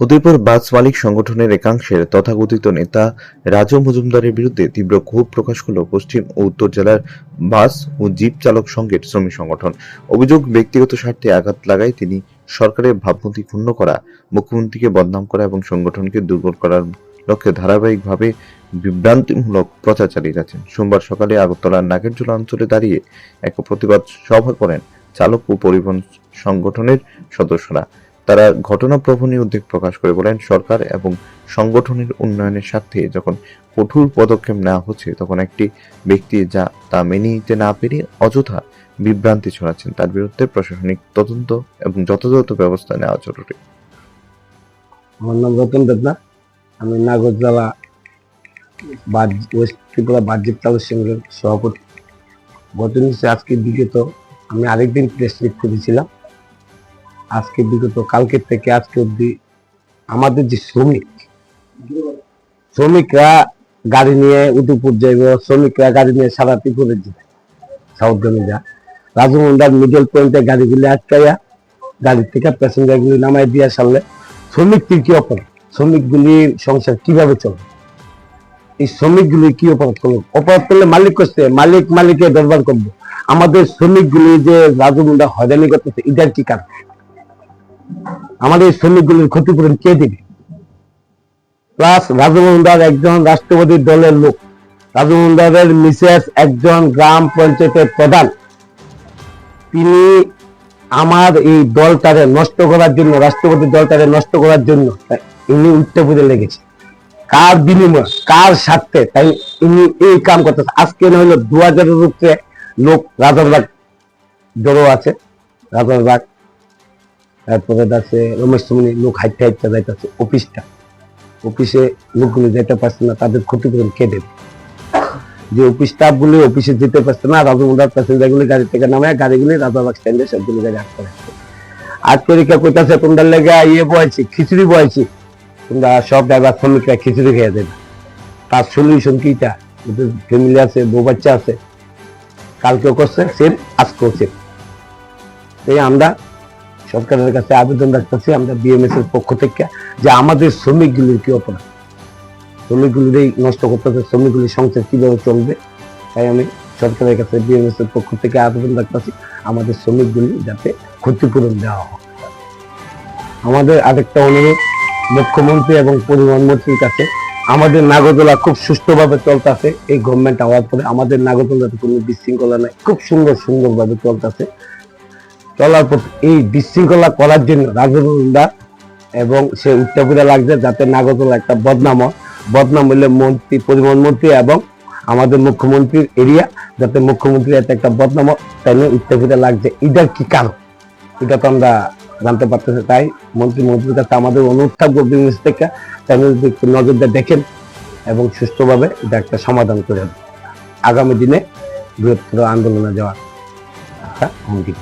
উদয়পুর বাস মালিক সংগঠনের একাংশের তথাকথিত নেতা রাজু মজুমদারের বিরুদ্ধে তীব্র ক্ষোভ প্রকাশ করল পশ্চিম ও উত্তর জেলার বাস ও জিপ চালক সংঘের শ্রমিক সংগঠন। অভিযোগ, ব্যক্তিগত স্বার্থে আঘাত লাগায় তিনি সরকারের ভাবমূর্তি ক্ষুণ্ণ করা, মুখ্যমন্ত্রীকে বদনাম করা এবং সংগঠনকে দুর্বল করার লক্ষ্যে ধারাবাহিকভাবে বিভ্রান্তিমূলক প্রচার চালিয়ে যাচ্ছেন। সোমবার সকালে আগরতলার নাগেরজোলা অঞ্চলে দাঁড়িয়ে এক প্রতিবাদ সভা করেন চালক ও পরিবহন সংগঠনের সদস্যরা। তারা ঘটনাপ্রবাহ নিয়ে উদ্বেগ প্রকাশ করে বলেন, সরকার এবং সংগঠনের উন্নয়নের স্বার্থে যখন কঠোর পদক্ষেপ নেওয়া হচ্ছে, তখন একটি ব্যক্তি যা তা মেনে নিতে না পেরে অযথা বিভ্রান্তি ছড়াচ্ছেন। তার বিরুদ্ধে প্রশাসনিক তদন্ত এবং যথাযথ ব্যবস্থা নেওয়া জরুরি। আমার নাম রতন দেবনাথ আমি নাগরজলা ওয়েস্ট ত্রিপুরা বাহ্যিক সংঘের সভাপতি। গত নিউজে আজকে বিগত আমি আরেকদিন প্রেস লিট করেছিলাম। আজকে বিগত কালকের থেকে আজকে অব্দি আমাদের যে শ্রমিক, শ্রমিকরা গাড়ি নিয়ে উদয়পুর যাইব, শ্রমিকরা গাড়ি নিয়ে সারা ত্রিপুরে যাবে। সাউথগামে যা রাজমন্ডার মিডল পয়েন্টে গাড়িগুলি আটকাইয়া গাড়ি থেকে প্যাসেঞ্জার গুলি নামাই দিয়ে সারলে শ্রমিকদের কি অপরাধ? শ্রমিকগুলির সংসার কীভাবে চলে? এই শ্রমিকগুলি কি অপরাধ করল? অপরাধ করলে মালিক করছে মালিক মালিকের দরবার করব। আমাদের শ্রমিকগুলি যে রাজমুন্ডা হয়রানি করতেছে, এটার কি কারণ? আমাদের শ্রমিকগুলির ক্ষতিপূরণ কে দিবে? প্লাস রাজমন্ডার একজন রাষ্ট্রপতি দলের লোক। রাজমন্ডারের মিসেস একজন গ্রাম পঞ্চায়েতের প্রধান। তিনি আমার এই দলটারে নষ্ট করার জন্য, রাষ্ট্রপতির দলটারে নষ্ট করার জন্য ইনি উঠতে পুজো লেগেছে। কার বিনিময়, কার স্বার্থে তাই ইনি এই কাম করতেছে। আজকে না হলো দু হাজারের উপরে লোক রাজারবাগ জড়ো আছে, রাজারবাগ তারপরে আছে রমেশ সুমনি লোক হাইটে হাইটে যাইতেছে, অফিসটা। অফিসে লোকগুলো যেতে পারছে না, তাদের ক্ষতিপূরণ কে দেবে? যে অফিস স্টাফ গুলি অফিসে যেতে পারছে না রাজমুন্ডার প্যাসেঞ্জার গুলি গাড়ি থেকে নামে, গাড়িগুলি রাজাবাগ স্ট্যান্ডে সবগুলো গাড়ি আটকে রাখছে আজকে রেখে কইতাছে তোমরা লেগে ইয়ে বয়েছি, খিচুড়ি বয়েছি। তোমরা সব ড্রাইভার শ্রমিকরা খিচুড়ি খেয়ে দেবে। তার সলিউশন কিটা ফ্যামিলি আছে, বউ বাচ্চা আছে। কালকেও করছে সেম আজকেও সেম এই আমরা সরকারের কাছে আবেদন রাখতেছি আমরা বিএমএস এর পক্ষ থেকে যে আমাদের শ্রমিকগুলির কি অপরাধ? শ্রমিকগুলির নষ্ট করতেছে, শ্রমিকগুলির সংসার কীভাবে চলবে? তাই আমি সরকারের কাছে বিএমএস এর পক্ষ থেকে আবেদন রাখতেছি, আমাদের শ্রমিকগুলি যাতে ক্ষতিপূরণ দেওয়া হয়। আমাদের আরেকটা অনুরোধ, মুখ্যমন্ত্রী এবং পরিবহন মন্ত্রীর কাছে, আমাদের নাগরদোলা খুব সুষ্ঠুভাবে চলতেছে, এই গভর্নমেন্ট হওয়ার পরে আমাদের নাগরদোলাতে কোনো বিশৃঙ্খলা নাই, খুব সুন্দর সুন্দরভাবে চলতেছে। চলার পর এই বিশৃঙ্খলা করার জন্য রাজনন্দা এবং সে উত্তরপুরে লাগছে যাতে নাগরদোলা একটা বদনাম বদনাম হলে মন্ত্রী, পরিবহন মন্ত্রী এবং আমাদের মুখ্যমন্ত্রীর এরিয়া যাতে মুখ্যমন্ত্রী এতে একটা বদনাম তাই নিয়ে উত্তরপুরে লাগছে। এটার কি কারণ? এটা তো আমরা জানতে পারতেছি, তাই মন্ত্রী মন্ত্রীর কাছে আমাদের অনুরোধ থাকব বিজনেস থেকে, তাই যদি একটু নজর দিয়ে দেখেন এবং সুস্থভাবে এটা একটা সমাধান করে আগামী দিনে বৃহত্তর আন্দোলনে যাওয়ার একটা হুমকি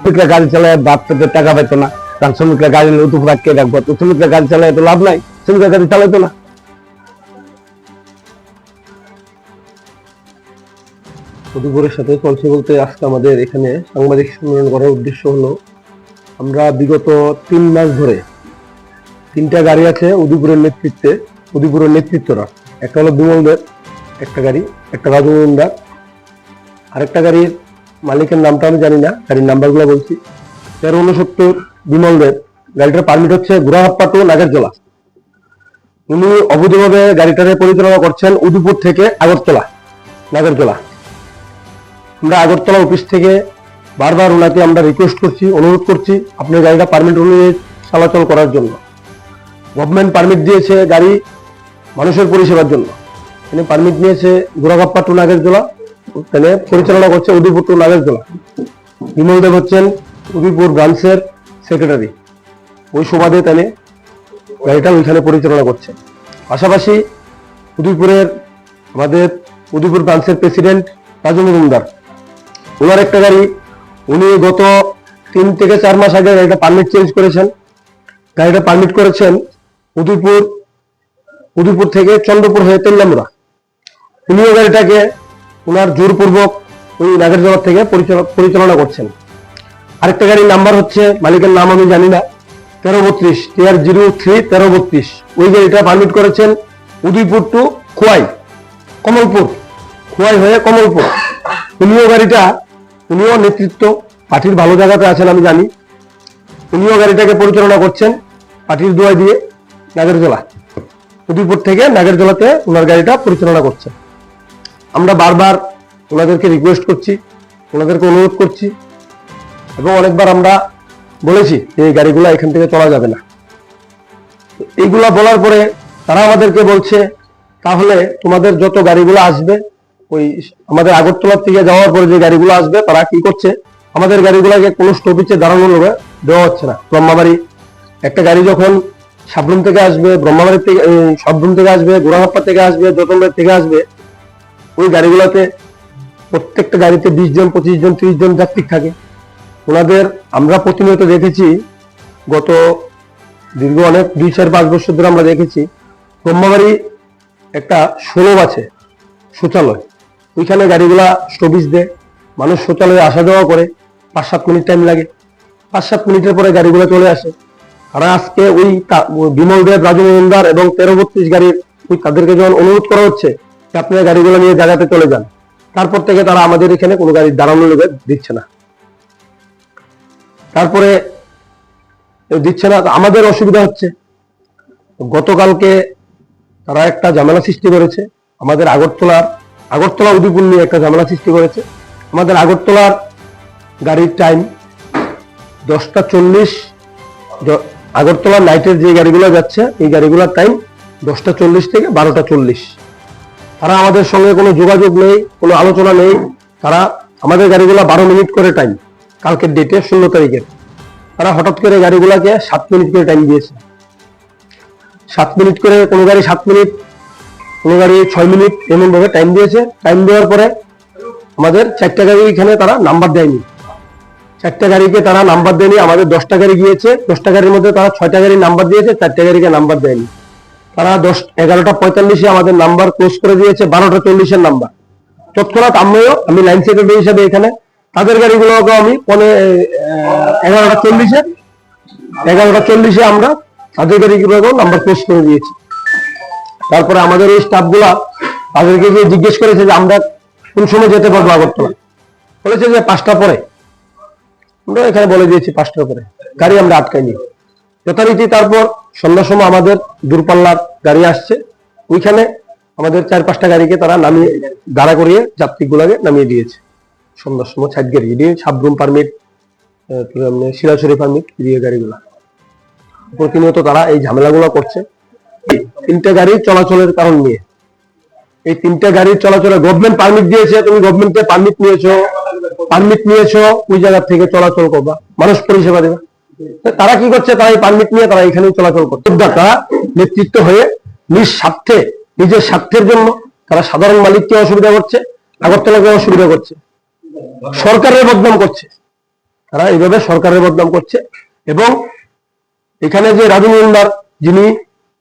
শ্রমিকরা গাড়ি চালায় বাপ পেতে টাকা পেতো না কারণ শ্রমিকরা গাড়ি নিয়ে উতুপ রাখতে রাখব তো শ্রমিকরা গাড়ি চালায় তো লাভ নাই, শ্রমিকরা গাড়ি চালাইতো না। দুপুরের সাথে চলছে বলতে আজকে আমাদের এখানে সাংবাদিক সম্মেলন করার উদ্দেশ্য হলো, আমরা বিগত তিন মাস ধরে তিনটা গাড়ি আছে উদয়পুরের নেতৃত্বে উদয়পুরের নেতৃত্বরা। একটা হলো বিমলদের, একটা গাড়ি, একটা রাজমন্দার আরেকটা গাড়ির মালিকের নামটা আমি জানি না, গাড়ির নাম্বারগুলো বলছি। তেরো উনসত্তর বিমলদের গাড়িটার পারমিট হচ্ছে গুড়াহাপ্পা টু নাগেরজলা। উনি অবৈধভাবে গাড়িটারে পরিচালনা করছেন উদয়পুর থেকে আগরতলা, নাগরজলা। আমরা আগরতলা অফিস থেকে বারবার ওনাকে আমরা রিকোয়েস্ট করছি, অনুরোধ করছি আপনার গাড়িটা পারমিট অনুযায়ী চলাচল করার জন্য। গভর্নমেন্ট পারমিট দিয়েছে গাড়ি মানুষের পরিষেবার জন্য। তিনি পারমিট নিয়েছে গোড়াগাপ্পা টু নাগেরজোলা। তিনি পরিচালনা করছে উদয়পুর টু নাগেরজোলা বিমল দেব হচ্ছেন উদয়পুর ব্রাঞ্চের সেক্রেটারি। ওই সুবাদে তিনি গাড়িটা ওইখানে পরিচালনা করছে। পাশাপাশি উদয়পুরের আমাদের উদয়পুর ব্রাঞ্চের প্রেসিডেন্ট রাজু মজুমদার। ওনার একটা গাড়ি, উনি গত তিন থেকে চার মাস আগে গাড়িটা পারমিট চেঞ্জ করেছেন। গাড়িটা পারমিট করেছেন উদয়পুর উদয়পুর থেকে চন্দ্রপুর হয়ে তেল্লামুড়া। উনিও গাড়িটাকে ওনার জোরপূর্বক ওই নাগেরজোড়া থেকে পরিচালনা পরিচালনা করছেন। আরেকটা গাড়ির নাম্বার হচ্ছে, মালিকের নাম আমি জানি না, তেরো বত্রিশ, টিআর জিরো থ্রি, তেরো বত্রিশ। ওই গাড়িটা পারমিট করেছেন উদয়পুর টু খোয়াই, কমলপুর। খোয়াই হয়ে কমলপুর। উনিও গাড়িটা, উনিও নেতৃত্ব, পার্টির ভালো জায়গাতে আছেন আমি জানি। উনিও গাড়িটাকে পরিচালনা করছেন পার্টির দোয়া দিয়ে নাগেরজোলা। উদয়পুর থেকে নাগেরজোলাতে ওনার গাড়িটা পরিচালনা করছেন। আমরা বারবার ওনাদেরকে রিকোয়েস্ট করছি, ওনাদেরকে অনুরোধ করছি এবং অনেকবার আমরা বলেছি যে এই গাড়িগুলো এখান থেকে চলা যাবে না। এইগুলা বলার পরে তারা আমাদেরকে বলছে, তাহলে তোমাদের যত গাড়িগুলো আসবে, ওই আমাদের আগরতলার থেকে যাওয়ার পরে যে গাড়িগুলো আসবে, তারা কি করছে? আমাদের গাড়িগুলোকে কোনো স্টপিচে দাঁড়ানো লোকে দেওয়া হচ্ছে না। ব্রহ্মাবাড়ি একটা গাড়ি যখন সাবরুম থেকে আসবে ব্রহ্মাবাড়ি থেকে সাবরুম থেকে আসবে, গোড়াহাপ্পা থেকে আসবে যতনবাড়ি থেকে আসবে ওই গাড়িগুলোতে প্রত্যেকটা গাড়িতে বিশ জন, পঁচিশ জন, ত্রিশ জন যাত্রী থাকে। ওনাদের আমরা প্রতিনিয়ত দেখেছি, গত দীর্ঘ অনেক, দুই চার, পাঁচ বছর ধরে আমরা দেখেছি, ব্রহ্মাবাড়ি একটা সুলভ আছে, শৌচালয়। ওইখানে গাড়িগুলা স্টপিস দেয়, মানুষ শৌচালয়ে আসা যাওয়া করে, পাঁচ, সাত মিনিট টাইম লাগে। পাঁচ, সাত মিনিটের পরে গাড়িগুলো চলে আসে। তারা আজকে ওই বিমল দেব রাজু মজুমদার এবং তেরো বত্রিশ গাড়ির ওই তাদেরকে যখন অনুরোধ করা হচ্ছে আপনারা গাড়িগুলো নিয়ে জায়গাতে চলে যান। তারপর থেকে তারা আমাদের এখানে কোনো গাড়ি দাঁড়ানো লোকে দিচ্ছে না। তারপরে দিচ্ছে না আমাদের অসুবিধা হচ্ছে। গতকালকে তারা একটা ঝামেলা সৃষ্টি করেছে। আমাদের আগরতলার, আগরতলা উদয়পুর নিয়ে একটা ঝামেলা সৃষ্টি করেছে। আমাদের আগরতলার গাড়ির টাইম দশটা চল্লিশ আগরতলা নাইটের যে গাড়িগুলো যাচ্ছে, এই গাড়িগুলোর টাইম দশটা চল্লিশ থেকে বারোটা চল্লিশ। তারা আমাদের সঙ্গে কোনো যোগাযোগ নেই, কোনো আলোচনা নেই। তারা আমাদের গাড়িগুলো বারো মিনিট করে টাইম কালকের ডেটে ষোলো তারিখের। তারা হঠাৎ করে গাড়িগুলোকে সাত মিনিট করে টাইম দিয়েছে। সাত মিনিট করে কোনো গাড়ি সাত মিনিট, কোনো গাড়ি ছয় মিনিট এমনভাবে টাইম দিয়েছে। টাইম দেওয়ার পরে আমাদের চারটা গাড়ি এখানে তারা নাম্বার দেয়নি। চারটা গাড়িকে তারা নাম্বার দেয়নি, আমাদের দশটা গাড়ি গিয়েছে। দশটা গাড়ির মধ্যে তারা ছয়টা গাড়ির নাম্বার দিয়েছে, চারটা গাড়িকে নাম্বার দেয়নি। তারা দশ, এগারোটা পঁয়তাল্লিশে আমাদের নাম্বার ক্লোজ করে দিয়েছে, বারোটা চল্লিশের নাম্বার তৎক্ষণাৎ আমিও আমি লাইন সেক্রেটারি হিসেবে এখানে, তাদের গাড়িগুলোকে আমি পনে এগারোটা চল্লিশে এগারোটা চল্লিশে আমরা তাদের গাড়িগুলোকেও নাম্বার ক্লোজ করে দিয়েছি। তারপরে আমাদের এই স্টাফগুলা তাদেরকে গিয়ে জিজ্ঞেস করেছে যে আমরা কোন সময় যেতে পারব আগরতলা। বলেছে যে পাঁচটা পরে। আমরা এখানে বলে দিয়েছি পাঁচটার পরে। গাড়ি আমরা আটকাইনি। যথারীতি তারপর সন্ধ্যার সময় আমাদের দূরপাল্লার গাড়ি আসছে। ওইখানে আমাদের চার পাঁচটা গাড়িকে তারা নামিয়ে, দাঁড়া করিয়ে যাত্রীগুলাকে নামিয়ে দিয়েছে। সন্ধ্যার সময় সাইড গাড়ি দিয়ে সাবরুম পারমিট শিরাছড়ি পারমিট দিয়ে গাড়িগুলা। প্রতিনিয়ত তারা এই ঝামেলাগুলো করছে। তিনটে গাড়ি চলাচলের কারণ নিয়ে। এই তিনটে গাড়ির চলাচলে গভর্নমেন্ট পারমিট দিয়েছে, তুমি গভর্নমেন্টে পারমিট নিয়েছো পারমিট নিয়েছো, ওই জায়গা থেকে চলাচল করবা। মানুষ পরিষেবা দেবে। তারা কি করছে? তারা এই পারমিট নিয়ে তারা এখানেই চলাচল করছে। তারা নেতৃত্ব হয়ে নিজ স্বার্থে, নিজের স্বার্থের জন্য তারা সাধারণ মালিককে অসুবিধা করছে আগরতলাকে অসুবিধা করছে। সরকারের বদনাম করছে। তারা এইভাবে সরকারের বদনাম করছে এবং এখানে যে রাজু মজুমদার যিনি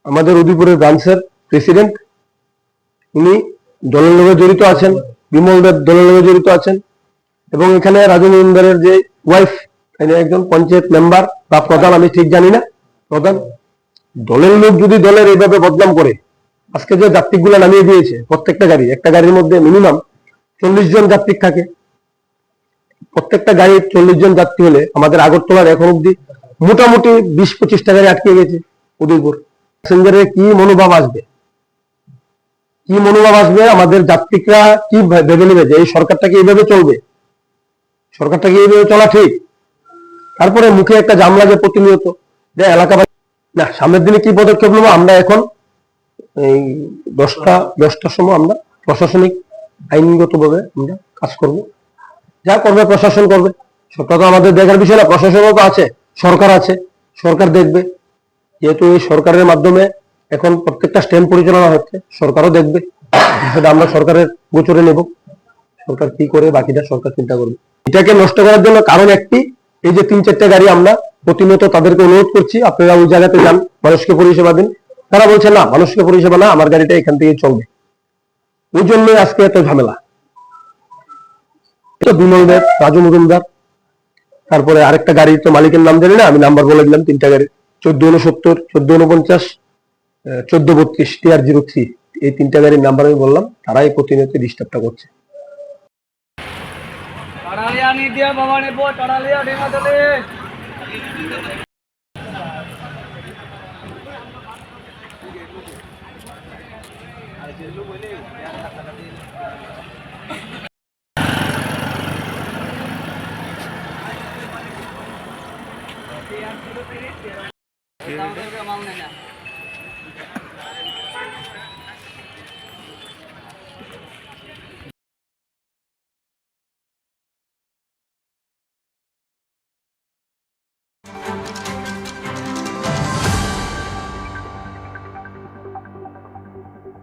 আমাদের উদয়পুরের ব্রাঞ্চের প্রেসিডেন্ট উনি দলের লোকে জড়িত আছেন, বিমল দেব দলের লোকে জড়িত আছেন এবং এখানে রাজু মজুমদারের যে ওয়াইফ একজন পঞ্চায়েত মেম্বার বা প্রধান, আমি ঠিক জানি না। প্রধান, দলের লোক যদি দলের এইভাবে বদনাম করে, আজকে যে যাত্রীগুলো নামিয়ে দিয়েছে, প্রত্যেকটা গাড়ি, একটা গাড়ির মধ্যে মিনিমাম চল্লিশ জন যাত্রী থাকে। প্রত্যেকটা গাড়ির চল্লিশ জন যাত্রী হলে আমাদের আগরতলার এখন অব্দি মোটামুটি বিশ পঁচিশটা গাড়ি আটকে গেছে উদয়পুর। প্যাসেঞ্জারের কি মনোভাব আসবে? কি মনোভাব আসবে? আমাদের যাত্রীরা কি ভেবে নেবে যে এই সরকারটাকে এইভাবে চলবে? সরকারটা কি এইভাবে চলা ঠিক? তারপরে মুখে একটা জাম লাগে প্রতিনিয়ত, যে এলাকা না, সামনের দিনে কি পদক্ষেপ নেব? আমরা এখন এই দশটা, দশটার সময় আমরা প্রশাসনিক আইনগত ভাবে আমরা কাজ করব। যা করবে প্রশাসন করবে। সবটা তো আমাদের দেখার বিষয় না, প্রশাসনও তো আছে, সরকার আছে, সরকার দেখবে। যেহেতু এই সরকারের মাধ্যমে এখন প্রত্যেকটা স্ট্যাম্প পরিচালনা হচ্ছে, সরকারও দেখবে। সেটা আমরা সরকারের গোচরে নেব। সরকার কি করে, বাকিটা সরকার চিন্তা করবে। এটাকে নষ্ট করার জন্য কারণ একটি এই যে তিন চারটা গাড়ি আমরা প্রতিনিয়ত তাদেরকে অনুরোধ করছি, আপনারা ওই জায়গাতে যান, মানুষকে পরিষেবা দিন। তারা বলছে, না, মানুষকে পরিষেবা না, আমার গাড়িটা এখান থেকে চলবে। ওই জন্য আজকে এত ঝামেলা। বিমল দেব, রাজু মজুমদার, তারপরে আরেকটা গাড়ির তো মালিকের নাম জানি না, আমি নাম্বার বলে দিলাম, তিনটা গাড়ি, চোদ্দ উনসত্তর চোদ্দ উনপঞ্চাশ চোদ্দ বত্রিশ, টিআর জিরো থ্রি, এই তিনটা গাড়ির নাম্বার আমি বললাম, তারাই প্রতিনিয়ত ডিস্টার্বটা করছে। টাড়ালিয়া ঢেঙ্গাতলে মাল নেই না